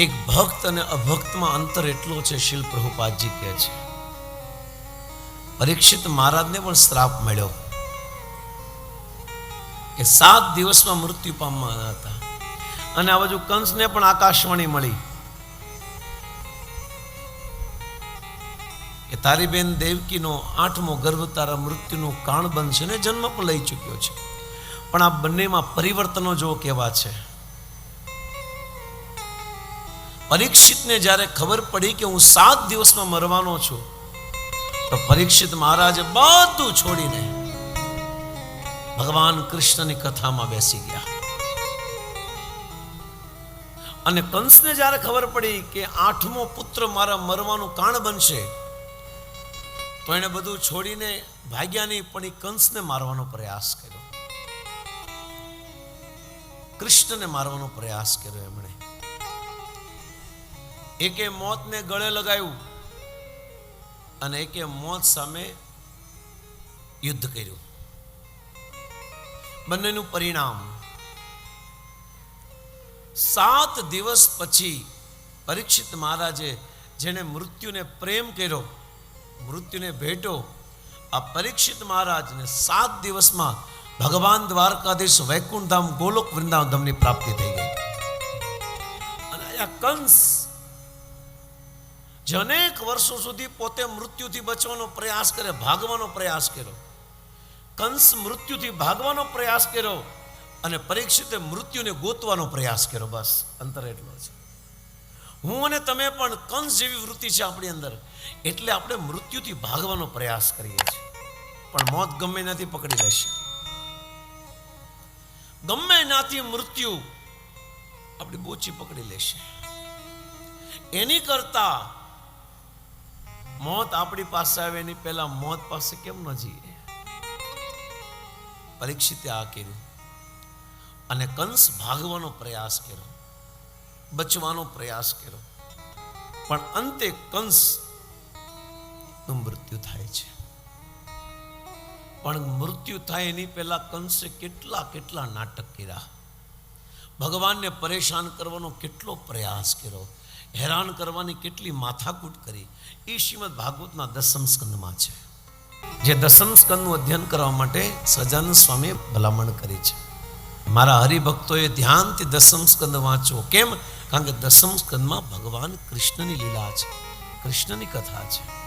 એક ભક્ત અને અભક્તમાં અંતર એટલો છે, શિલ પ્રભુપાદજી કહે છે. પરીક્ષિત મહારાજને પણ શ્રાપ મળ્યો. એ સાત દિવસમાં મૃત્યુ પામવાના હતા. અને આ બાજુ કંસને પણ આકાશવાણી મળી. કે તારી બેન દેવકીનો આઠમો ગર્ભ તારા મૃત્યુનું કારણ બનશે ને, જન્મ પણ લઈ ચૂક્યો છે. પણ આ બંનેમાં પરિવર્તનો જો કેવા છે પરીક્ષિતને જ્યારે ખબર પડી કે હું સાત દિવસમાં મરવાનો છું, તો પરીક્ષિત મહારાજે બધું છોડીને ભગવાન કૃષ્ણની કથામાં બેસી ગયા. અને કંસને જ્યારે ખબર પડી કે આઠમો પુત્ર મારા મરવાનું કાણ બનશે, તો એણે બધું છોડીને ભાગ્યા નહીં, પણ એ કંસને મારવાનો પ્રયાસ કર્યો. કૃષ્ણને મારવાનો પ્રયાસ કર્યો એમણે. એકે મોતને ગળે લગાવ્યું અને એકે મોત સામે યુદ્ધ કર્યું. બંનેનું પરિણામ સાત દિવસ પછી પરીક્ષિત મહારાજે જેને મૃત્યુને પ્રેમ કર્યો, મૃત્યુને ભેટો આ પરીક્ષિત મહારાજને સાત દિવસમાં ભગવાન દ્વારકાધીશ વૈકુંઠધામ ગોલોક વૃંદાવનધામની પ્રાપ્તિ થઈ ગઈ. અને આ કંસ જે અનેક વર્ષો સુધી પોતે મૃત્યુથી બચવાનો પ્રયાસ કરે ભાગવાનો પ્રયાસ કર્યો. કંસ મૃત્યુથી ભાગવાનો પ્રયાસ કર્યો અને પરીક્ષિતે મૃત્યુને ગોતવાનો પ્રયાસ કર્યો. બસ, અંતર એટલો છે હું અને તમે પણ કંસ જેવી વૃત્તિ છે આપણી અંદર. એટલે આપણે મૃત્યુથી ભાગવાનો પ્રયાસ કરીએ છીએ. પણ મોત ગમે નથી પકડી લેશે. ગમે નાથી મૃત્યુ આપણી બોચી પકડી લેશે. એની કરતા મોત આપણી પાસે આવે એની પહેલા મોત પાસે કેમ ન જઈએ? પરીક્ષિતે આ કર્યું. અને કંસ ભાગવાનો પ્રયાસ કર્યો. બચવાનો પ્રયાસ કર્યો. પણ અંતે કંસનું મૃત્યુ થાય છે. પણ મૃત્યુ થાય એની પહેલા કંસે કેટલા કેટલા નાટક કર્યા. ભગવાનને પરેશાન કરવાનો કેટલો પ્રયાસ કર્યો. હેરાન કરવાની કેટલી માથાકૂટ કરી. એ શ્રીમદ ભાગવતના દસમ સ્કંદમાં છે. જે દસમ સ્કંદનું અધ્યયન કરવા માટે સજાનંદ સ્વામીએ ભલામણ કરી છે. મારા હરિભક્તોએ ધ્યાનથી દસમ સ્કંદ વાંચો. કેમ? કારણ કે દસમ સ્કંદમાં ભગવાન કૃષ્ણની લીલા છે. કૃષ્ણની કથા છે.